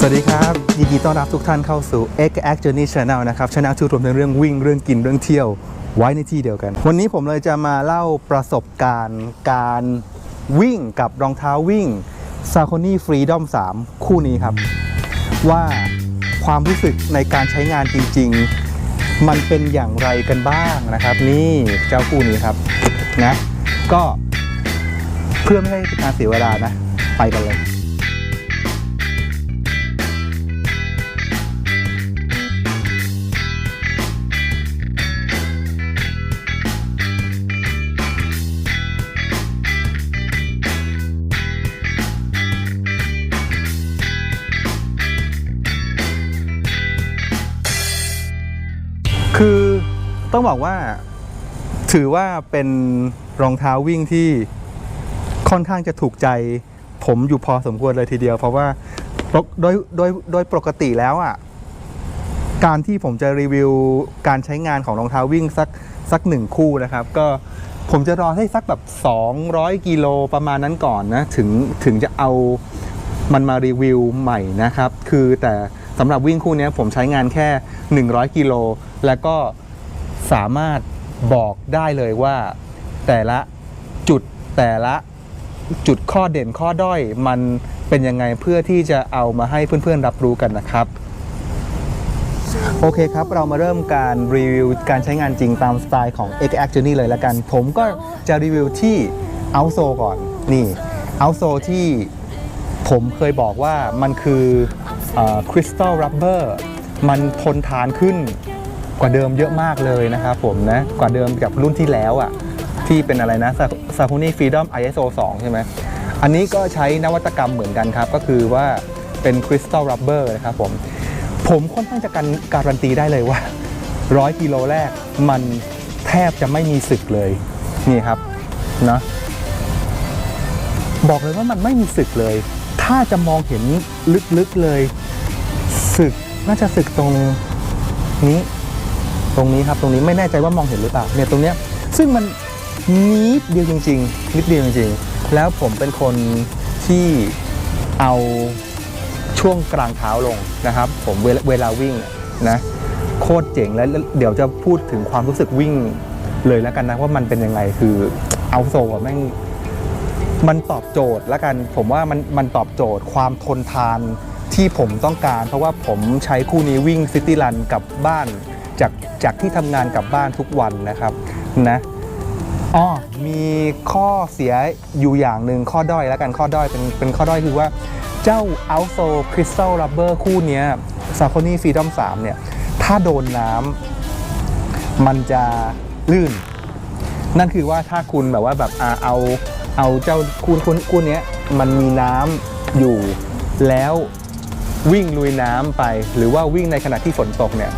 สวัสดีครับยินดีต้อนรับทุกท่านเข้าสู่ X X Journey Channel นะครับ Channel ที่รวมเรื่องวิ่งเรื่องกินเรื่องเที่ยวไว้ในที่เดียวกัน วันนี้ผมเลยจะมาเล่าประสบการณ์การวิ่งกับรองเท้าวิ่ง s a c o n y Freedom 3 คู่นี้ครับ ว่าความรู้สึกในการใช้งานจริง ๆ มันเป็นอย่างไรกันบ้างนะครับ นี่เจ้าคู่นี้ครับนะก็เพื่อไม่ให้การเสียเวลานะ ไปกันเลย ต้องบอกว่าถือว่าเป็นรองเท้าวิ่งที่ค่อนข้างจะถูกใจผมอยู่พอสมควรเลยทีเดียว เพราะว่าโดยโดยโดยปกติแล้วอะการที่ผมจะรีวิวการใช้งานของรองเท้าวิ่งสักสักหนึ่งคู่นะครับ ก็ผมจะรอให้สักแบบ 200 กิโลประมาณนั้นก่อนนะ ถึงถึงจะเอามันมารีวิวใหม่นะครับ คือแต่สำหรับวิ่งคู่นี้ผมใช้งานแค่ 100 กิโลแล้วก็ สามารถบอกได้เลยว่าแต่ละจุดแต่ละจุดข้อเด่นข้อด้อยมันเป็นยังไงเพื่อที่จะเอามาให้เพื่อนๆรับรู้กันนะครับ โอเคครับ เรามาเริ่มการรีวิวการใช้งานจริงตามสไตล์ของ X Act Journey เลยละกัน ผมก็จะรีวิวที่ o u t s o ก่อนนี่ o u t s o ที่ผมเคยบอกว่ามันคือคริสตัลรับเบอร์มันทนทานขึ้น กว่าเดิมเยอะมากเลยนะครับผมนะกว่าเดิมกับรุ่นที่แล้วอะ่ะที่เป็นอะไรนะ s a p o n y Freedom ISO 2 ใช่ไหมอันนี้ก็ใช้นวัตกรรมเหมือนกันครับ ก็คือว่าเป็นคริสตัลรับเบอร์นะครับผม ผมค่อนข้างจะการการันตีได้เลยว่า 100 กิโลแรกมันแทบจะไม่มีสึกเลย นี่ครับนะบอกเลยว่ามันไม่มีสึกเลย ถ้าจะมองเห็นลึกๆเลย สึกน่าจะสึกตรงนี้ ตรงนี้ครับตรงนี้ไม่แน่ใจว่ามองเห็นหรือเปล่าเนี่ยตรงเนี้ยซึ่งมันนิดเดียวจริง ๆ นิดเดียวจริงๆ แล้วผมเป็นคนที่เอาช่วงกลางเท้าลงนะครับ ผมเวลาวิ่งนะโคตรเจ๋งแล้วเดี๋ยวจะพูดถึงความรู้สึกวิ่งเลยแล้วกันนะว่ามันเป็นยังไงคือเอาโซอะแม่งมันตอบโจทย์แล้วกันผมว่ามันมันตอบโจทย์ความทนทานที่ผมต้องการ เพราะว่าผมใช้คู่นี้วิ่งซิตี้รันกับบ้าน จากจากที่ทำงานกลับบ้านทุกวันนะครับนะอ๋อมีข้อเสียอยู่อย่างหนึ่งข้อด้อยแล้วกันข้อด้อยเป็นเป็นข้อด้อยคือว่าเจ้า Ouso Crystal Rubber คู่เนี้ย s a c o n y Freedom 3 เนี่ย ถ้าโดนน้ำมันจะลื่น นั่นคือว่าถ้าคุณแบบว่าแบบอ่าเอาเอาเจ้าคูณคูณคูณเนี้ยมันมีน้ำอยู่แล้ววิ่งลุยน้ำไป หรือว่าวิ่งในขณะที่ฝนตกเนี่ย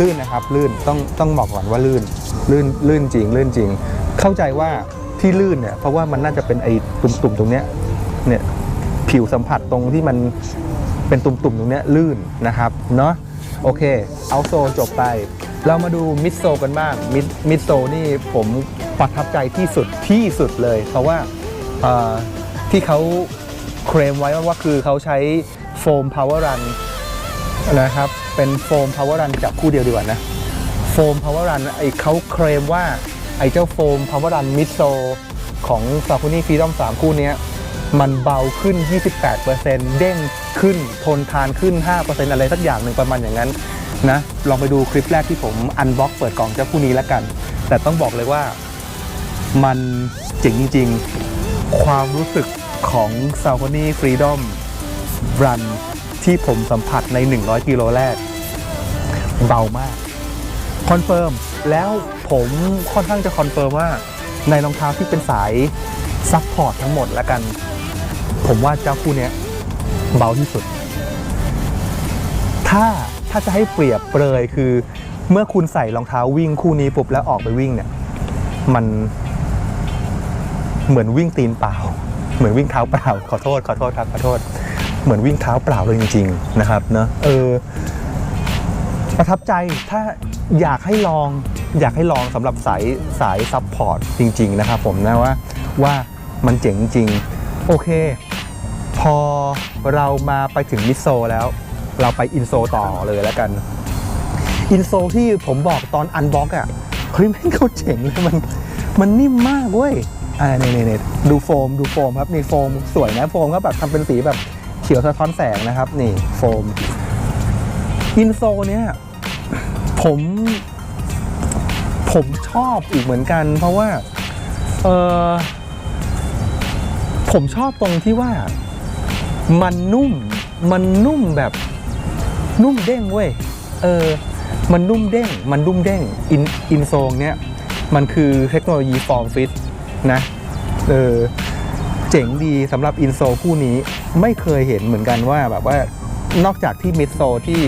ลื่นนะครับลื่นต้องต้องบอกก่อนว่าลื่นลื่นลื่นจริงลื่นจริง เข้าใจว่าที่ลื่นเนี่ยเพราะว่ามันน่าจะเป็นไอ้ตุ่มๆตรงเนี้ยเนี่ยผิวสัมผัสตรงที่มันเป็นตุ่มๆตรงเนี้ยลื่นนะครับเนาะโอเคเอาโซจบไป เรามาดูมิดโซกันบ้างมิดมิดโซนี่ผมประทับใจที่สุดที่สุดเลย เพราะว่าที่เขาเคลมไว้ว่าคือเขาใช้โฟมพาวเวอร์รัน นะครับเป็นโฟมพาวเวอร์รันจับคู่เดียวดีกว่านะโฟมพาวเวอร์รันไอเขาเคลมว่าไอเจ้าโฟมพาวเวอร์รันมิโซของ s a คูนี่ฟรีดอม3คู่นี้มันเบาขึ้น 28%เด้งขึ้นทนทานขึ้น 5%อะไรสักอย่างหนึ่งประมาณอย่างนั้นนะลองไปดูคลิปแรกที่ผมอันบ็อกเปิดกล่องเจ้าคู่นี้แล้วกัน แต่ต้องบอกเลยว่ามันเจ๋งจริง ๆ ความรู้สึกของ s a l c o n y Freedom Run ที่ผมสัมผัสใน 100 กิโลแรก เบามาก คอนเฟิร์ม แล้วผมค่อนข้างจะคอนเฟิร์มว่า ในรองเท้าที่เป็นสายซัพพอร์ตทั้งหมดแล้วกัน ผมว่าเจ้าคู่นี้เบาที่สุด ถ้าถ้าจะให้เปรียบเปรยคือ เมื่อคุณใส่รองเท้าวิ่งคู่นี้ปุ๊บแล้วออกไปวิ่งเนี่ย มันเหมือนวิ่งตีนเปล่า เหมือนวิ่งเท้าเปล่า ขอโทษ ขอโทษครับ ขอโทษ เหมือนวิ่งเท้าเปล่าเลยจริง ๆ นะครับเนอะเออประทับใจถ้าอยากให้ลองอยากให้ลองสำหรับสายสายซัพพอร์ตจริง ๆ นะครับผมนะว่าว่ามันเจ๋งจริง โอเค พอเรามาไปถึงมิโซแล้ว เราไปอินโซต่อเลยแล้วกันอินโซที่ผมบอกตอนอันบ็อกอะเฮ้ยแม่งเขาเจ๋งเลยมันมันนิ่มมากเว้ยอ่าเนี่ยเนี่ยดูโฟมดูโฟมครับนี่โฟมสวยนะโฟมก็แบบทำเป็นสีแบบ เขียวสะท้อนแสงนะครับ นี่โฟมอินโซเนี่ย ผมผมชอบอีกเหมือนกัน เพราะว่าเออผมชอบตรงที่ว่ามันนุ่มมันนุ่มแบบนุ่มเด้งเว้ยเออมันนุ่มเด้ง มันนุ่มเด้งอินอินโซงเนี่ยมันคือเทคโนโลยีฟอร์มฟิตนะเออ เจ๋งดีสำหรับอินโซคู่นี้ไม่เคยเห็นเหมือนกันว่าแบบว่านอกจากที่มิดโซที่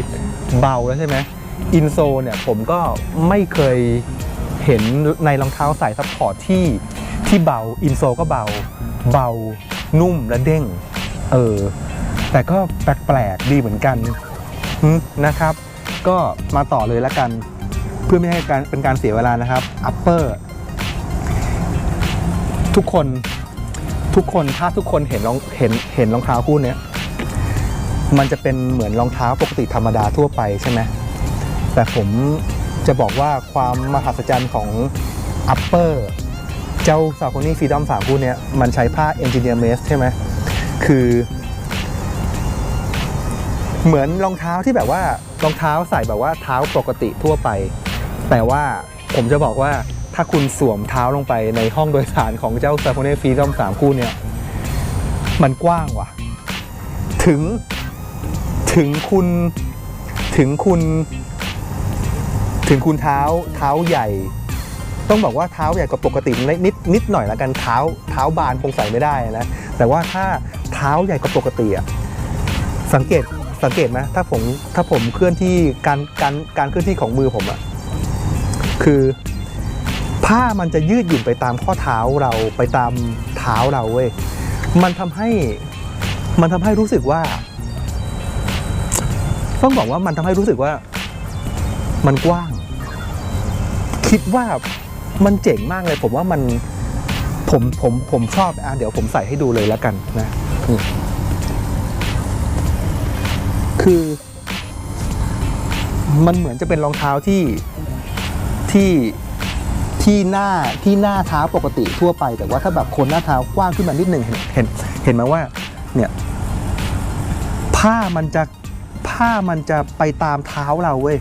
เบาแล้วใช่ไหมอินโซเนี่ยผมก็ไม่เคยเห็นในรองเท้าสายซัพพอร์ตที่ที่เบาอินโซก็เบา เบานุ่มและเด้ง เออ แต่ก็แปลกๆดีเหมือนกันนะครับ ก็มาต่อเลยแล้วกัน เพื่อไม่ให้การเป็นการเสียเวลานะครับ upper ทุกคน ทุกคนถ้าทุกคนเห็นรองเห็นเห็นรองเท้าคู่เนี้ยมันจะเป็นเหมือนรองเท้าปกติธรรมดาทั่วไปใช่ไหมแต่ผมจะบอกว่าความมหัศจรรย์ของ upper เจ้า s a โ o n y Freedom 3คู่เนี้ยมันใช้ผ้า Engineer Mesh ใช่ไหมคือ เหมือนรองเท้าที่แบบว่ารองเท้าใส่แบบว่าเท้าปกติทั่วไป แต่ว่าผมจะบอกว่า ถ้าคุณสวมเท้าลงไปในห้องโดยสารของเจ้า s a โ o n y Freedom 3คู่เนี่ย มันกว้างว่ะ ถึงถึงคุณถึงคุณ ถึงคุณเท้าเท้าใหญ่ ต้องบอกว่าเท้าใหญ่กว่าปกตินิดนิดหน่อยละกันเท้าเท้าบานคงใส่ไม่ได้นะแต่ว่าถ้าเท้าใหญ่กว่าปกติอะสังเกตสังเกตไหมถ้าผมถ้าผมเคลื่อนที่การการการเคลื่อนที่ของมือผมอะคือ ผ้ามันจะยืดหยุ่นไปตามข้อเท้าเราไปตามเท้าเราเว้ยมันทำให้มันทำให้รู้สึกว่า ต้องบอกว่ามันทำให้รู้สึกว่า มันกว้าง คิดว่ามันเจ๋งมากเลย ผมว่ามันผมผมผมชอบอะเดี๋ยวผมใส่ให้ดูเลยแล้วกันนะนี่คือ มันเหมือนจะเป็นรองเท้าที่ที่ ที่หน้าที่หน้าเท้าปกติทั่วไป แต่ว่าถ้าแบบคนหน้าเท้ากว้างขึ้นมานิดหนึ่งเห็นเห็นเห็นไหมว่าเนี่ยผ้ามันจะผ้ามันจะไปตามเท้าเราเว้ย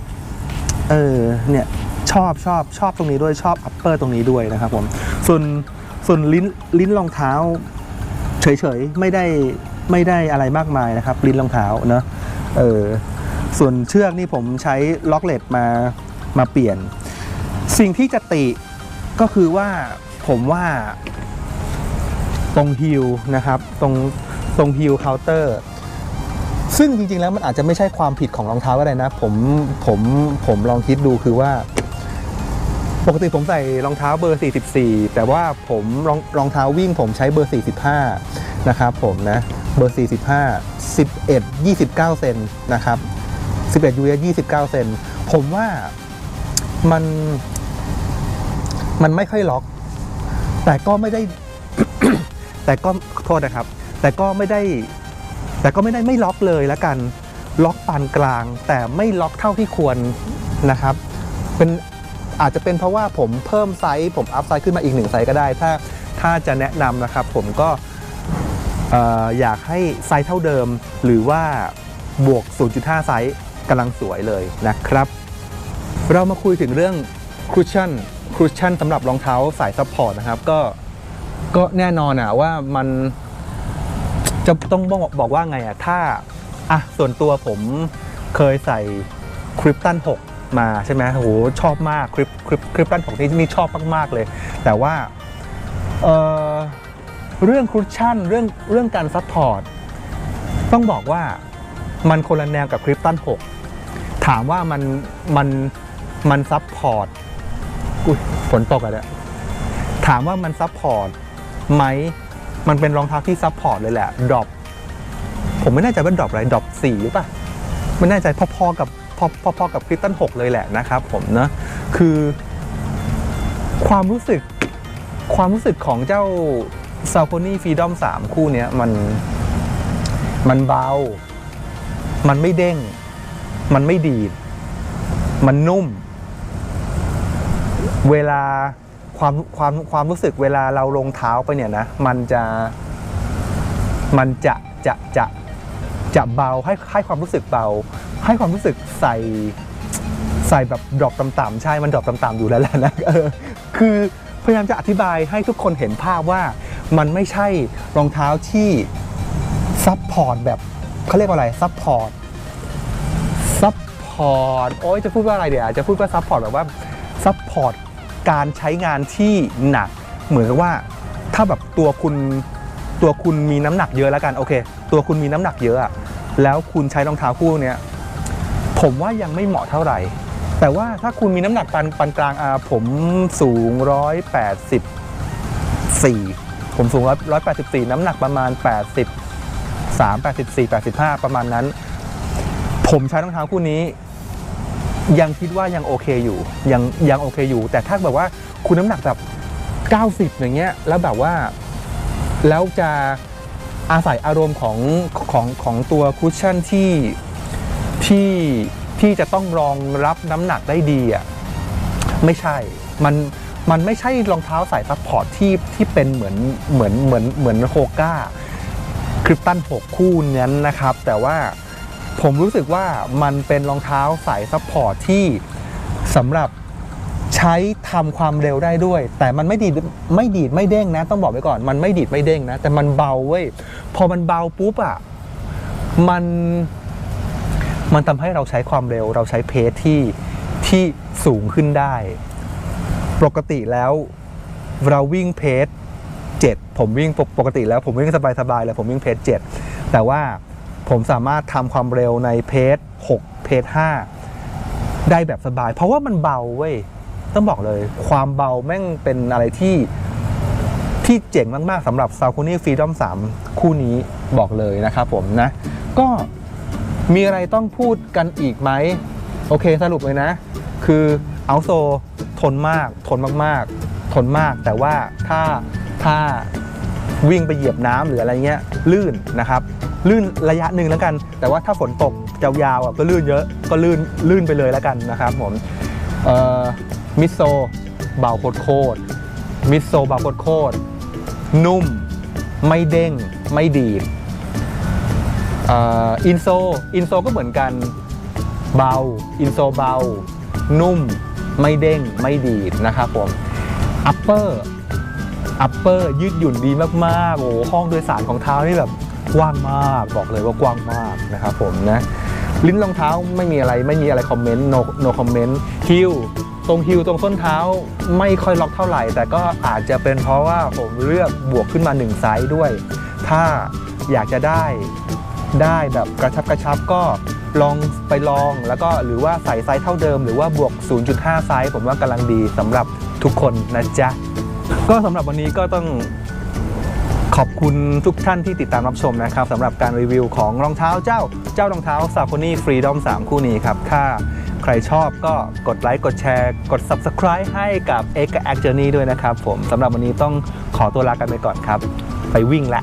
เออเนี่ยชอบชอบชอบตรงนี้ด้วยชอบอัปเปอร์ตรงนี้ด้วยนะครับผมส่วนส่วนลิ้นลิ้นรองเท้า เฉยๆไม่ได้ไม่ได้อะไรมากมายนะครับ ลิ้นรองเท้าเนอะเออส่วนเชือกนี่ผมใช้ล็อกเลตมามาเปลี่ยน สิ่งที่จะติ ก็คือว่าผมว่าตรงฮิลนะครับตรงตรงฮิลเคาน์เตอร์ซึ่งจริงๆแล้วมันอาจจะไม่ใช่ความผิดของรองเท้าก็ได้นะ ผมผมผมลองคิดดูคือว่า ปกติผมใส่รองเท้าเบอร์ 44 แต่ว่าผมรองรองเท้าวิ่งผมใช้เบอร์ 45 นะครับผมนะเบอร์ 45 11 29 เซนนะครับ 11 US 29 เซนผมว่ามัน มันไม่ค่อยล็อก แต่ก็ไม่ได้ แต่ก็โทษนะครับ แต่ก็ไม่ได้ แต่ก็ไม่ได้ไม่ล็อกเลยล้วกันล็อกปานกลาง แต่ไม่ล็อกเท่าที่ควรนะครับ เป็นอาจจะเป็นเพราะว่าผมเพิ่มไซส์ผมอัพไซส์ขึ้นมาอีกหนึ่งไซส์ก็ได้ ถ้าถ้าจะแนะนำนะครับ ผมก็เอ่ออยากให้ไซส์เท่าเดิม หรือว่าบวก 0.5 ไซส์กำลังสวยเลยนะครับ เรามาคุยถึงเรื่อง คุชชั่นคุชชั่นสำหรับรองเท้าสายซัพพอร์ตนะครับ ก็ก็แน่นอนอะว่ามันจะต้องบอกบอกว่าไงอะถ้าอะส่วนตัวผมเคยใส่คริปตัน6มาใช่ไหมโหชอบมากคริปคริปคริปตัน6นี่นี่ชอบมากๆเลย แต่ว่าเออเรื่องคุชชั่นเรื่องเรื่องการซัพพอร์ตต้องบอกว่ามันคนละแนวกับคริปตัน6ถามว่ามันมันมันซัพพอร์ต อุ้ยฝนตกอะเนี่ยถามว่ามันซัพพอร์ตไหมมันเป็นรองเท้าที่ซัพพอร์ตเลยแหละดรอปผมไม่แน่ใจว่าดรอปอะไรดรอปสี่หรือเปล่าไม่แน่ใจพอๆกับพอพอๆกับคริสตันหกเลยแหละนะครับ ผมนะคือความรู้สึกความรู้สึกของเจ้าซาโ o นี่ฟ e ดอม3คู่เนี้ยมันมันเบา มันไม่เด้ง มันไม่ดีด มันนุ่ม เวลาความความความรู้สึกเวลาเราลงเท้าไปเนี่ยนะมันจะมันจะจะจะจะเบาให้ให้ความรู้สึกเบา ให้ความรู้สึกใส่ใส่แบบดรอปต่ำๆใช่มันดรอปต่ำๆอยู่แล้วแหละนะเออคือพยายามจะอธิบายให้ทุกคนเห็นภาพว่ามันไม่ใช่รองเท้าที่ซับพอร์ตแบบเขาเรียกว่าอะไรซับพอร์ตซับพอร์ตโอ้ยจะพูดว่าอะไรเดี๋ยวจะพูดว่าซับพอร์ตแบบว่าซับพอร์ต การใช้งานที่หนัก เหมือนกับว่าถ้าแบบตัวคุณตัวคุณมีน้ำหนักเยอะแล้วกันโอเค ตัวคุณมีน้ำหนักเยอะอะแล้วคุณใช้รองเท้าคู่เนี้ยผมว่ายังไม่เหมาะเท่าไหร่ แต่ว่าถ้าคุณมีน้ำหนักปานปานกลางอ่าผมสูง 184 ผมสูง 184 น้ำหนักประมาณ 83 84 85 ประมาณนั้น ผมใช้รองเท้าคู่นี้ ยังคิดว่ายังโอเคอยู่ยังยังโอเคอยู่ แต่ถ้าแบบว่าคุณน้ำหนักแบบ90 อย่างเงี้ยแล้วแบบว่าแล้วจะอาศัยอารมณ์ของของของตัวคุชชั่นที่ที่ที่จะต้องรองรับน้ำหนักได้ดีอะไม่ใช่ มันมันไม่ใช่รองเท้าสายซัพพอร์ตที่ที่เป็นเหมือนเหมือนเหมือนเหมือนโฮก้าคริปตัน6คู่นั้นนะครับ แต่ว่า ผมรู้สึกว่ามันเป็นรองเท้าสายซัพพอร์ตที่สำหรับใช้ทำความเร็วได้ด้วย แต่มันไม่ดีดไม่ดีดไม่เด้งนะ ต้องบอกไว้ก่อน มันไม่ดีดไม่เด้งนะ แต่มันเบาเว้ยพอมันเบาปุ๊บอะมันมันทำให้เราใช้ความเร็ว เราใช้เพสที่ที่สูงขึ้นได้ ปกติแล้วเราวิ่งเพส7ผมวิ่งปกปกติแล้วผมวิ่งสบายๆเลยผมวิ่งเพส7แต่ว่า ผมสามารถทำความเร็วในเพส6เพส5ได้แบบสบาย เพราะว่ามันเบาเว้ย ต้องบอกเลย ความเบาแม่งเป็นอะไรที่ที่เจ๋งมาก ๆสำหรับ s a l c o n y Freedom 3 คู่นี้บอกเลยนะครับผมนะ ก็มีอะไรต้องพูดกันอีกไหม โอเคสรุปเลยนะ คือเอาโซทนมาก ทนมากๆ ทนมาก แต่ว่าถ้าถ้าวิ่งไปเหยียบน้ำหรืออะไรเงี้ย ลื่นนะครับ ลื่นระยะหนึ่งแล้วกัน แต่ว่าถ้าฝนตกยาวๆก็ลื่นเยอะก็ลื่นลื่นไปเลยแล้วกันนะครับผมมิโซเบาโคตรโคตรมิโซเบาโคตรโคตรนุ่ม ไม่เด้ง ไม่ดีดอินโซอินโซก็เหมือนกันเบา อินโซเบา นุ่ม ไม่เด้ง ไม่ดีดนะครับผมอัปเปอร์อัปเปอร์ยืดหยุ่นดีมากๆ โอ้หห้องโดยสารของเท้านี่แบบ กว้างมากบอกเลยว่ากว้างมากนะครับผมนะลิ้นรองเท้าไม่มีอะไรไม่มีอะไรคอมเมนต์ no no คอมเมนต์ฮิลตรงฮิลตรงส้นเท้าไม่ค่อยล็อกเท่าไหร่ แต่ก็อาจจะเป็นเพราะว่าผมเลือกบวกขึ้นมาหนึ่งไซส์ด้วย ถ้าอยากจะได้ได้แบบกระชับกระชับก็ลองไปลองแล้วก็หรือว่าใส่ไซส์เท่าเดิม หรือว่าบวก 0.5 ไซส์ผมว่ากำลังดีสำหรับทุกคนนะจ๊ะ ก็สำหรับวันนี้ก็ต้อง ขอบคุณทุกท่านที่ติดตามรับชมนะครับสำหรับการรีวิวของรองเท้าเจ้าเจ้ารองเท้าซาโคนี่ฟรีดอม3 คู่นี้ครับถ้าใครชอบก็กดไลค์กดแชร์ กด Subscribe ให้กับ X กับ Act Journey ด้วยนะครับผมสำหรับวันนี้ต้องขอตัวลากันไปก่อนครับ ไปวิ่งละ